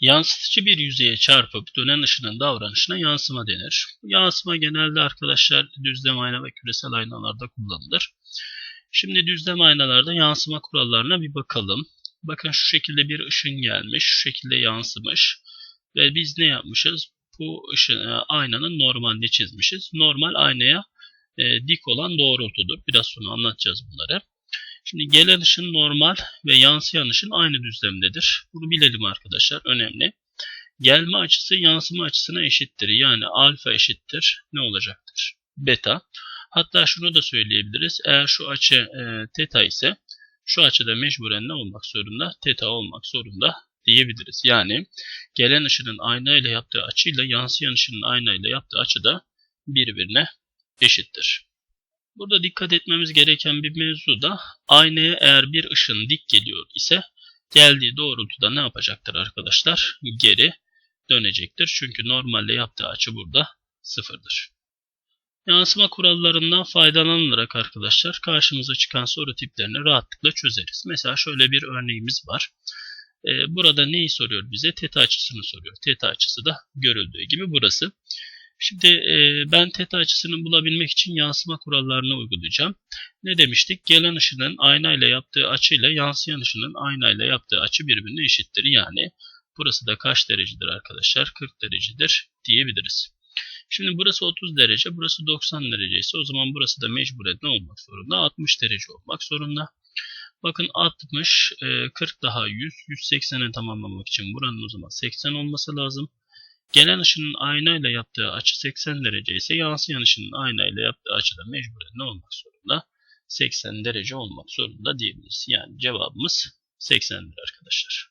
Yansıtıcı bir yüzeye çarpıp dönen ışının davranışına yansıma denir. Yansıma genelde arkadaşlar düzlem ayna ve küresel aynalarda kullanılır. Şimdi düzlem aynalarda yansıma kurallarına bir bakalım. Bakın şu şekilde bir ışın gelmiş, şu şekilde yansımış ve biz ne yapmışız? Bu ışın, e, aynanın normalini çizmişiz. Normal aynaya e, dik olan doğrultudur. Biraz sonra anlatacağız bunları. Şimdi gelen ışın normal ve yansıyan ışın aynı düzlemdedir. Bunu bilelim arkadaşlar. Önemli. Gelme açısı yansıma açısına eşittir. Yani alfa eşittir. Ne olacaktır? Beta. Hatta şunu da söyleyebiliriz. Eğer şu açı e, teta ise şu açıda mecburen ne olmak zorunda? Teta olmak zorunda diyebiliriz. Yani gelen ışının ayna ile yaptığı açıyla yansıyan ışının ayna ile yaptığı açı da birbirine eşittir. Burada dikkat etmemiz gereken bir mevzu da aynaya eğer bir ışın dik geliyor ise geldiği doğrultuda ne yapacaktır arkadaşlar? Geri dönecektir. Çünkü normalde yaptığı açı burada sıfırdır. Yansıma kurallarından faydalanılarak arkadaşlar karşımıza çıkan soru tiplerini rahatlıkla çözeriz. Mesela şöyle bir örneğimiz var. Burada neyi soruyor bize? Teta açısını soruyor. Teta açısı da görüldüğü gibi burası. Şimdi e, ben teta açısını bulabilmek için yansıma kurallarını uygulayacağım. Ne demiştik? Gelen ışının ayna ile yaptığı açıyla yansıyan ışının ayna ile yaptığı açı birbirine eşittir. Yani burası da kaç derecedir arkadaşlar? 40 derecedir diyebiliriz. Şimdi burası 30 derece, burası 90 derece ise o zaman burası da mecburen ne olmak zorunda? 60 derece olmak zorunda. Bakın 60, 40 daha 100, 180'e tamamlamak için buranın o zaman 80 olması lazım. Gelen ışının aynayla yaptığı açı 80 derece ise yansıyan ışının aynayla yaptığı açı da mecburen ne olmak zorunda? 80 derece olmak zorunda diyebiliriz. Yani cevabımız 80'dir arkadaşlar.